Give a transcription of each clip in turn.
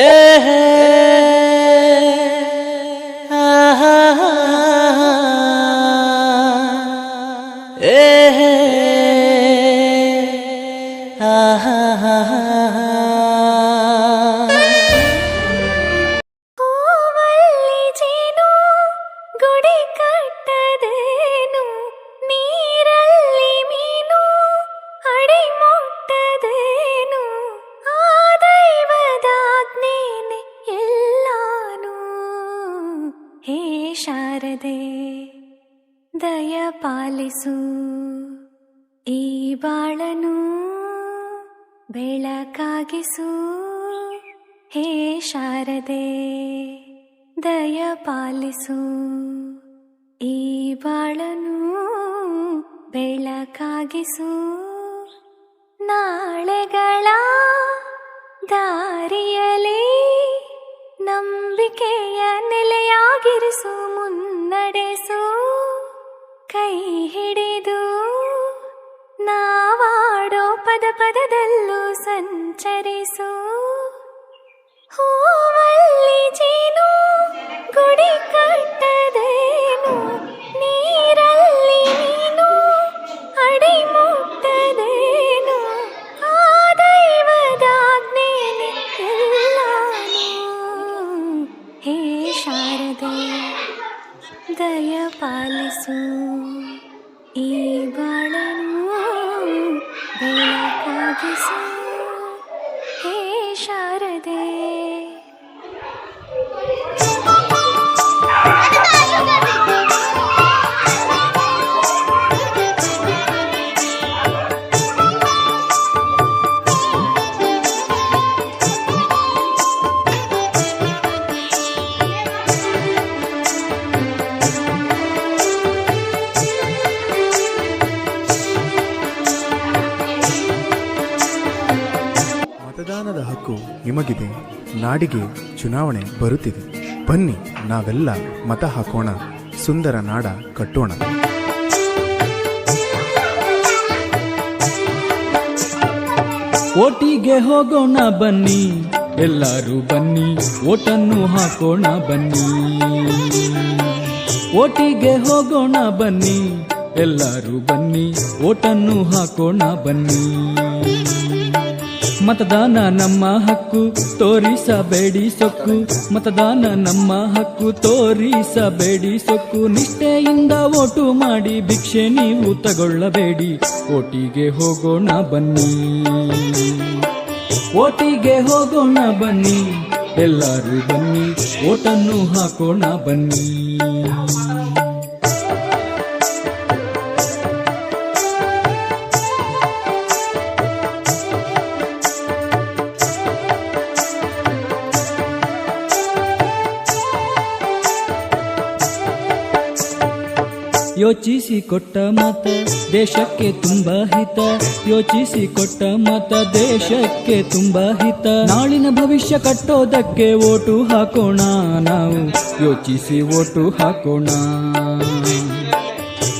hey, hey. ದಯ ಪಾಲಿಸು. ಈ ಬಾಳನು ಬೆಳಕಾಗಿಸು. ಹೇ ಶಾರದೆ, ದಯ ಪಾಲಿಸು. ಈ ಬಾಳನು ಬೆಳಕಾಗಿಸು. ನಾಳೆಗಳ ದಾರಿಯಲಿ ನಂಬಿಕೆಯ ನೆಲೆಯಾಗಿರಿಸು, ಮುನ್ನಡೆಸು. ಕೈ ಹಿಡಿದು ನಾವಾಡೋ ಪದ ಪದದಲ್ಲೂ ಸಂಚರಿಸು ಹೂವಲ್ಲಿ ಜೇನು ನಾಡಿಗೆ ಚುನಾವಣೆ ಬರುತ್ತಿದೆ. ಬನ್ನಿ, ನಾವೆಲ್ಲ ಮತ ಹಾಕೋಣ. ಸುಂದರ ನಾಡ ಕಟ್ಟೋಣ. ಓಟಿಗೆ ಹೋಗೋಣ ಬನ್ನಿ, ಎಲ್ಲರೂ ಬನ್ನಿ, ಓಟನ್ನು ಹಾಕೋಣ ಬನ್ನಿ. ಓಟಿಗೆ ಹೋಗೋಣ ಬನ್ನಿ, ಎಲ್ಲರೂ ಬನ್ನಿ, ಓಟನ್ನು ಹಾಕೋಣ ಬನ್ನಿ. ಮತದಾನ ನಮ್ಮ ಹಕ್ಕು, ತೋರಿಸಬೇಡಿ ಸೊಕ್ಕು. ಮತದಾನ ನಮ್ಮ ಹಕ್ಕು, ತೋರಿಸಬೇಡಿ ಸೊಕ್ಕು. ನಿಷ್ಠೆಯಿಂದ ಓಟು ಮಾಡಿ ಭಿಕ್ಷೆ ನೀವು ತಗೊಳ್ಳಬೇಡಿ. ಓಟಿಗೆ ಹೋಗೋಣ ಬನ್ನಿ. ಓಟಿಗೆ ಹೋಗೋಣ ಬನ್ನಿ. ಎಲ್ಲರೂ ಬನ್ನಿ, ಓಟನ್ನು ಹಾಕೋಣ ಬನ್ನಿ. ಯೋಚಿಸಿ ಕೊಟ್ಟ ಮತ ದೇಶಕ್ಕೆ ತುಂಬ ಹಿತ. ಯೋಚಿಸಿ ಕೊಟ್ಟ ಮತ, ದೇಶಕ್ಕೆ ತುಂಬ ಹಿತ. ನಾಳಿನ ಭವಿಷ್ಯ ಕಟ್ಟೋದಕ್ಕೆ ಓಟು ಹಾಕೋಣ ನಾವು. ಯೋಚಿಸಿ ಓಟು ಹಾಕೋಣ.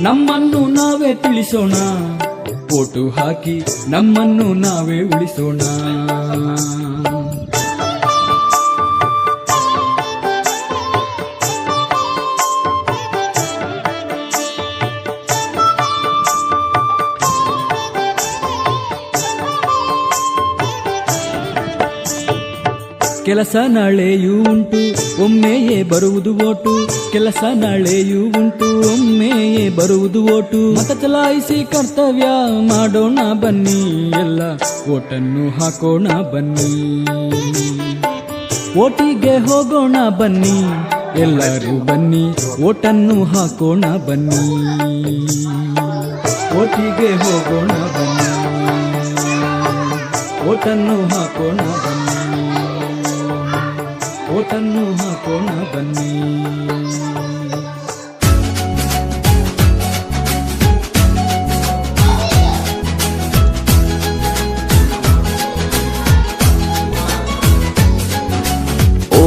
ನಮ್ಮನ್ನು ನಾವೇ ತಿಳಿಸೋಣ. ಓಟು ಹಾಕಿ ನಮ್ಮನ್ನು ನಾವೇ ಉಳಿಸೋಣ. ಕೆಲಸ ನಾಳೆಯೂ ಉಂಟು, ಒಮ್ಮೆಯೇ ಬರುವುದು ಓಟು. ಕೆಲಸ ನಾಳೆಯೂ ಉಂಟು, ಒಮ್ಮೆಯೇ ಬರುವುದು ಓಟು. ಮತ ಚಲಾಯಿಸಿ ಕರ್ತವ್ಯ ಮಾಡೋಣ ಬನ್ನಿ, ಎಲ್ಲ ಓಟನ್ನು ಹಾಕೋಣ ಬನ್ನಿ. ಓಟಿಗೆ ಹೋಗೋಣ ಬನ್ನಿ, ಎಲ್ಲರೂ ಬನ್ನಿ, ಓಟನ್ನು ಹಾಕೋಣ ಬನ್ನಿ. ಓಟಿಗೆ ಹೋಗೋಣ ಬನ್ನಿ, ಓಟನ್ನು ಹಾಕೋಣ ಬನ್ನಿ. ಓಟನ್ನು ಹಾಕೋಣ ಬನ್ನಿ.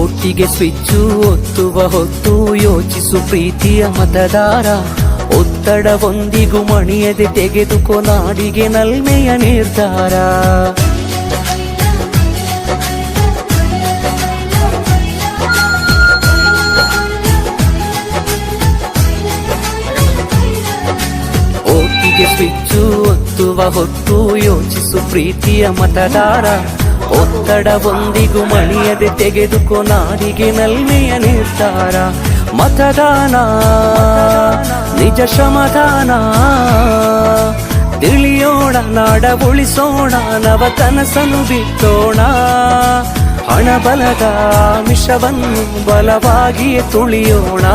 ಒಟ್ಟಿಗೆ ಸ್ವಿಚ್ಚು ಒತ್ತುವ ಹೊತ್ತು ಯೋಚಿಸು ಪ್ರೀತಿಯ ಮತದಾರ. ಒತ್ತಡವೊಂದಿಗೂ ಮಣಿಯದೆ ತೆಗೆದುಕೊ ನಾಡಿಗೆ ನಲ್ಮೆಯ ನಿರ್ಧಾರ. ಓಟಿಗೆ ಸ್ವಿಚ್ಚು ಒತ್ತುವ ಹೊತ್ತು ಯೋಚಿಸು ಪ್ರೀತಿಯ ಮತದಾರ. ಒತ್ತಡವೊಂದಿಗೂ ಮಣಿಯದೆ ತೆಗೆದುಕೋ ನಾಡಿಗೆ ನಲ್ಮೆಯ ನಿರ್ಧಾರ. ಮತದಾನ, ನಿಜ ಶ್ರಮದಾನ. ತಿಳಿಯೋಣ ನಾಡ ಉಳಿಸೋಣ ನವ ಕನಸನು ಬಿತ್ತೋಣ ಹಣ ಬಲದ ಮಿಷವನ್ನು ಬಲವಾಗಿಯೇ ತುಳಿಯೋಣ.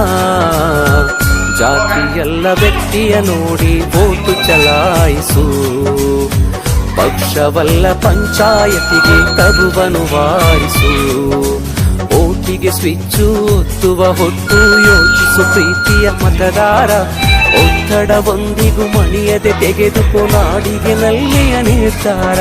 ಜಾತಿಯಲ್ಲ ವ್ಯಕ್ತಿಯ ನೋಡಿ ಓಟು ಚಲಾಯಿಸು. ಪಕ್ಷವಲ್ಲ ಪಂಚಾಯತಿಗೆ ತರುವನು ವಾರಿಸು. ಓಟಿಗೆ ಸ್ವಿಚ್ಚು ಒತ್ತುವ ಹೊತ್ತು ಯೋಚಿಸು ಪ್ರೀತಿಯ ಮತದಾರ. ಒತ್ತಡವೊಂದಿಗೂ ಮಣಿಯದೆ ತೆಗೆದುಕೊ ನಾಡಿಗೆ ನಲ್ಲಿಯ ನಿರ್ಧಾರ.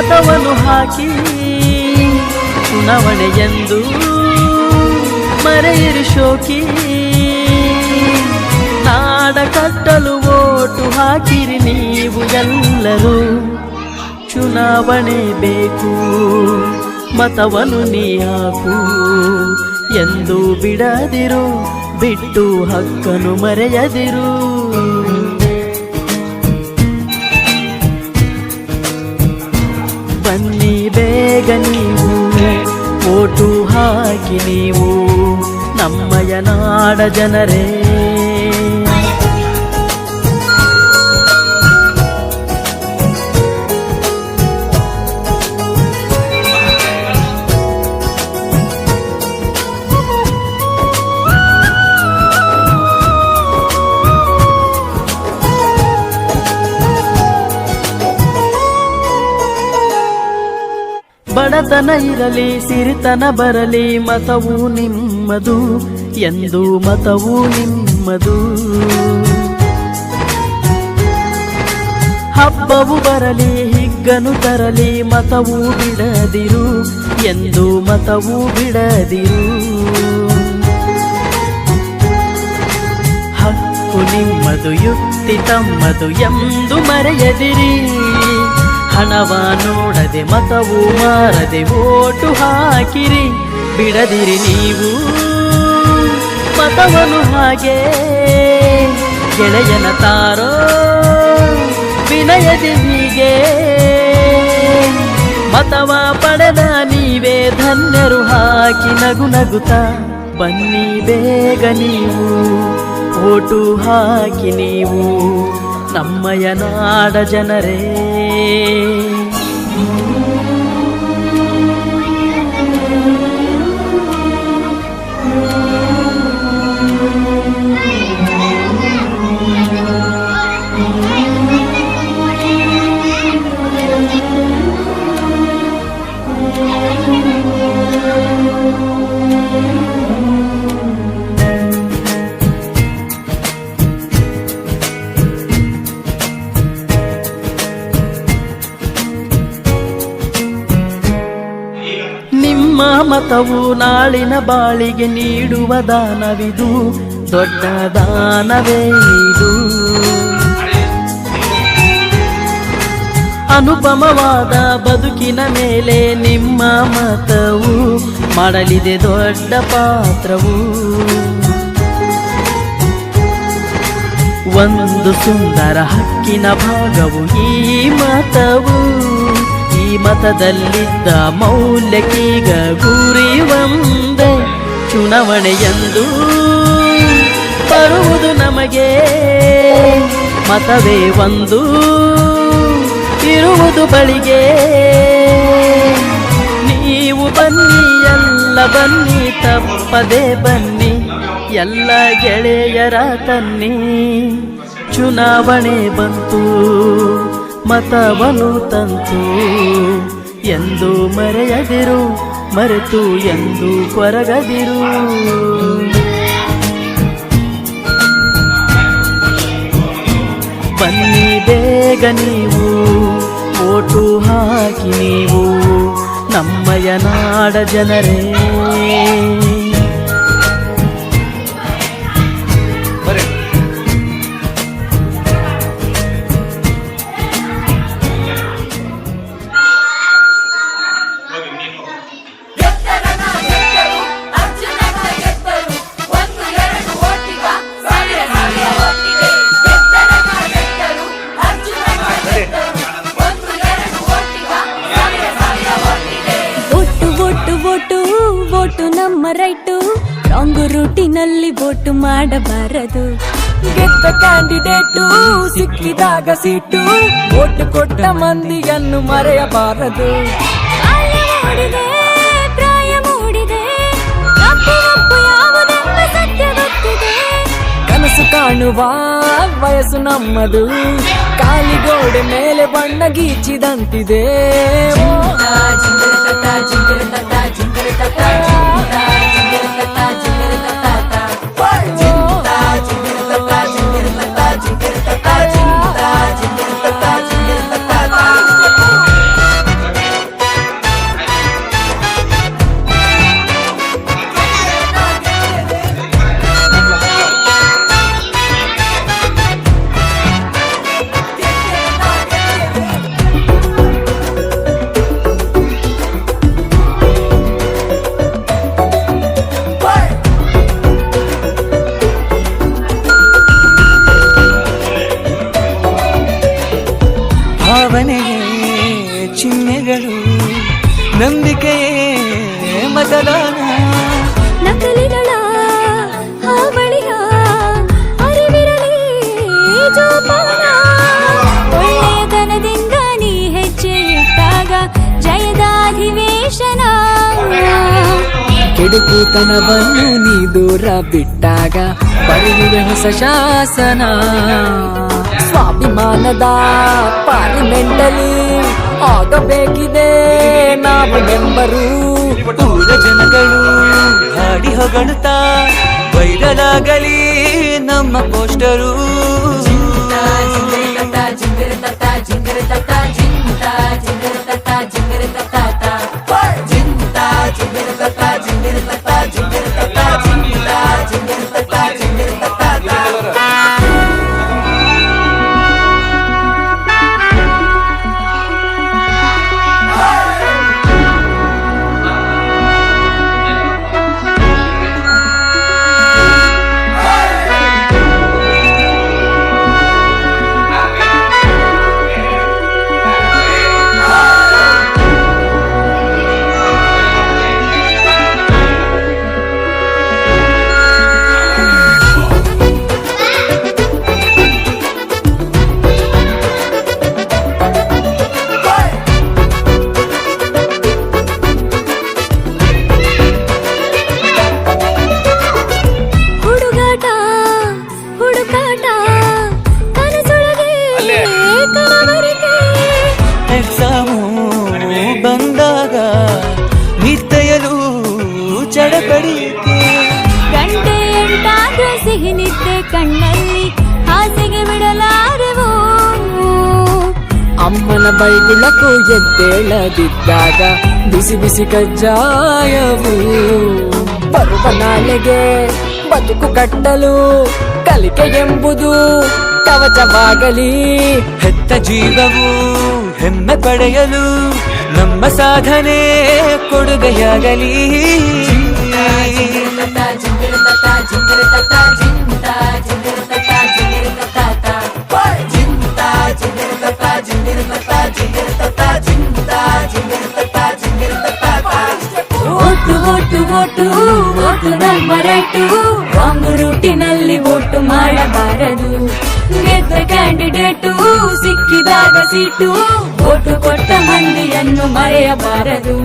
ಮತವನ್ನು ಹಾಕಿ ಚುನಾವಣೆ ಎಂದು ಮರೆಯಿರಿ ಶೋಕಿ. ನಾಡ ಕಟ್ಟಲು ಓಟು ಹಾಕಿರಿ ನೀವು ಎಲ್ಲರೂ. ಚುನಾವಣೆ ಬೇಕು, ಮತವನ್ನು ನೀ ಹಾಕು. ಎಂದು ಬಿಡದಿರು, ಬಿಟ್ಟು ಹಕ್ಕನು ಮರೆಯದಿರು. ಬೇಗ ನೀವು. ಓಟು ಹಾಕಿ ನೀವು. ನಮ್ಮಯ ನಾಡ ಜನರೇ. ಇರಲಿ, ಸಿರಿತನ ಬರಲಿ, ಮತವು ನಿಮ್ಮದು, ಎಂದು ಮತವು ನಿಮ್ಮದು. ಹಬ್ಬವು ಬರಲಿ, ಹಿಗ್ಗನು ತರಲಿ, ಮತವು ಬಿಡದಿರು, ಎಂದು ಮತವು ಬಿಡದಿರು. ಹಕ್ಕು ನಿಮ್ಮದು, ಯುಕ್ತಿ ತಮ್ಮದು, ಎಂದು ಮರೆಯದಿರಿ. ಹಣವ ನೋಡದೆ ಮತವು ಮಾರದೆ ಓಟು ಹಾಕಿರಿ, ಬಿಡದಿರಿ ನೀವು. ಮತವನು ಹಾಗೆ, ಗೆಳೆಯನ ತಾರೋ, ವಿನಯದಿ ಹೀಗೆ. ಮತವ ಪಡೆದ ನೀವೇ ಧನ್ಯರು ಹಾಕಿ ನಗು ನಗುತ್ತ, ಬನ್ನಿ ಬೇಗ ನೀವು, ಓಟು ಹಾಕಿ ನೀವು. ನಮ್ಮಯ ನಾಡ ಜನರೇ. ಮತವು ನಾಳಿನ ಬಾಳಿಗೆ ನೀಡುವ ದಾನವಿದು, ದೊಡ್ಡ ದಾನವೇ ಇದು. ಅನುಪಮವಾದ ಬದುಕಿನ ಮೇಲೆ ನಿಮ್ಮ ಮತವು ಮಾಡಲಿದೆ ದೊಡ್ಡ ಪಾತ್ರವು. ಒಂದು ಸುಂದರ ಹಕ್ಕಿನ ಭಾಗವು ಈ ಮತವು. ಮತದಲ್ಲಿದ್ದ ಮೌಲ್ಯಕ್ಕೀಗ ಗುರಿ ಒಂದೇ ಚುನಾವಣೆಯಂದು ಬರುವುದು ನಮಗೆ ಮತವೇ ಒಂದು. ಇರುವುದು ಬಳಿಗೆ ನೀವು ಬನ್ನಿ, ಎಲ್ಲ ಬನ್ನಿ, ತಪ್ಪದೆ ಬನ್ನಿ, ಎಲ್ಲ ಗೆಳೆಯರ ತನ್ನಿ. ಚುನಾವಣೆ ಬಂತು. ಮತವನು ತಂತು ಎಂದು ಮರೆಯದಿರು, ಮರೆತು ಎಂದು ಕೊರಗದಿರು. ಬನ್ನಿ ಬೇಗ ನೀವು, ಓಟು ಹಾಕಿ ನೀವು ನಮ್ಮಯ ನಾಡ ಜನರೇ. ರೈಟು ರಾಂಗ್ ರೂಟಿನಲ್ಲಿ ವೋಟು ಮಾಡಬಾರದು ಗೆದ್ದ ಕ್ಯಾಂಡಿಡೇಟು ಸಿಕ್ಕಿದಾಗ ಸೀಟು ಓಟು ಕೊಟ್ಟ ಮಂದಿಯನ್ನು ಮರೆಯಬಾರದು ಬಾಲ್ಯ ಮೂಡಿದೆ ಪ್ರಾಯ ಮೂಡಿದೆ ತಪ್ಪು ಒಪ್ಪು ಯಾವುದೆಂಬ ಸತ್ಯ ಗೊತ್ತಿದೆ ಕನಸು ಕಾಣುವ ವಯಸ್ಸು ನಮ್ಮದು ಕಾಲಿಗೋಡೆ ಮೇಲೆ ಬಣ್ಣ ಗೀಚಿದಂತಿದೆ ಚಿಹ್ನೆಗಳು ನಂಬಿಕೆಯೇ ಮತದಾನ ನಕಲಿಗಳ ಹಾವಳಿಯ ಅರಿವಿರಲಿ ಜೋಪಾನ ಒಳ್ಳೆಯತನದಿಂದ ನೀ ಹೆಜ್ಜೆ ಇಟ್ಟಾಗ ಜಯದ ಅಧಿವೇಶನ ಕೆಡುಕುತನವನ್ನು ನೀ ದೂರ ಬಿಟ್ಟಾಗ ಬರೆಯುವೆ ಹೊಸ ಶಾಸನ ಸ್ವಾಭಿಮಾನದ ಪಾರ್ಲಿಮೆಂಟಲ್ಲಿ ಆಗಬೇಕಿದೆ. ನಾವು ಬೆಂಬರು ಊರ ಜನಗಳು ಹಾಡಿ ಹೊಗಳುತ್ತಾ ವೈರಲ್ ಆಗಲಿ ನಮ್ಮ ಪೋಸ್ಟರು. ಬೈಗುಳಕ್ಕೂ ಎದ್ದೇಳದಿದ್ದಾಗ ಬಿಸಿ ಬಿಸಿ ಕಜ್ಜಾಯವು ಬರುವ ನಾಳೆಗೆ ಬದುಕು ಕಟ್ಟಲು ಕಲಿಕೆ ಎಂಬುದು ಕವಚವಾಗಲಿ ಹೆತ್ತ ಜೀವವು ಹೆಮ್ಮೆ ಪಡೆಯಲು ನಮ್ಮ ಸಾಧನೆ ಕೊಡುಗೆಯಾಗಲಿ ಓಟು ಓಟು ಓಟು ಓಟು ನಮ್ಮ ರೈಟು ರಾಂಗ್ ರೂಟಿನಲ್ಲಿ ಓಟು ಮಾಡಬಾರದು ಗೆದ್ದ ಕ್ಯಾಂಡಿಡೇಟು ಸಿಕ್ಕಿದಾಗ ಸೀಟು ಓಟು ಕೊಟ್ಟ ಮಂದಿಯನ್ನು ಮರೆಯಬಾರದು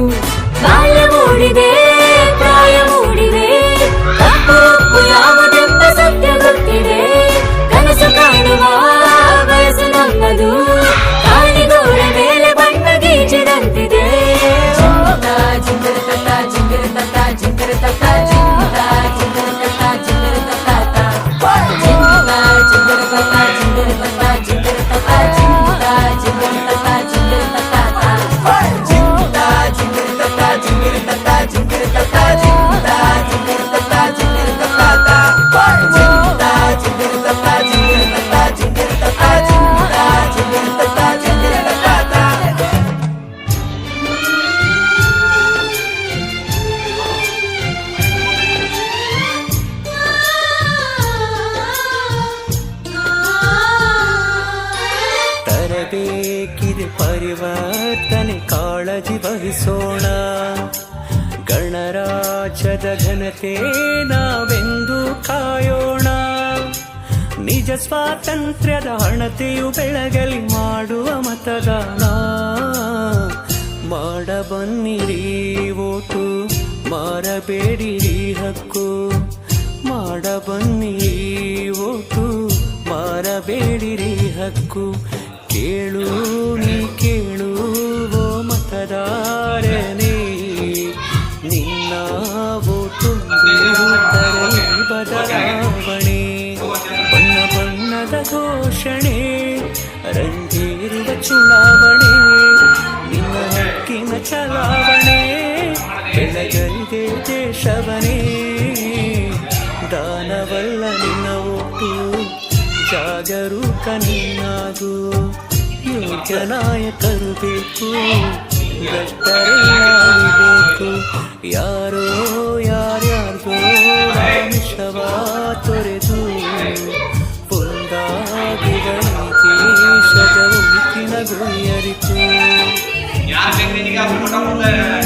ಸ್ವಾತಂತ್ರ್ಯದ ಹಣತೆಯು ಬೆಳಗಲಿ ಮಾಡುವ ಮತದಾನ. ಮಾಡಬನ್ನಿರಿ ಓಟು ಮಾರಬೇಡಿರಿ ಹಕ್ಕು. ಮಾಡಬನ್ನಿರಿ ಓಟು ಮಾರಬೇಡಿರಿ ಹಕ್ಕು. ಕೇಳು ನೀ ಕೇಳುವ ಮತದಾರನೇ. ಚುನಾವಣೆ, ನಿಮ್ಮ ಹಕ್ಕಿನ ಚಲಾವಣೆ ಬೆಳಗಲಿದೆ ದೇಶವನೇ. ದಾನವಲ್ಲ ನಿನ್ನ ಒಟ್ಟು, ಜಾಗರೂಕ ನೀನಾಗು. ಯೋಗ್ಯ ನಾಯಕರು ಬೇಕು ಭ್ರಷ್ಟರೆಲ್ಲ ಬೇಕು ಯಾರೋ ಯಾರ್ಯಾರ್ಗೋ யார் கேட்குறீங்க அப்படி மட்டும்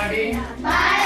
ಕೆಲಸ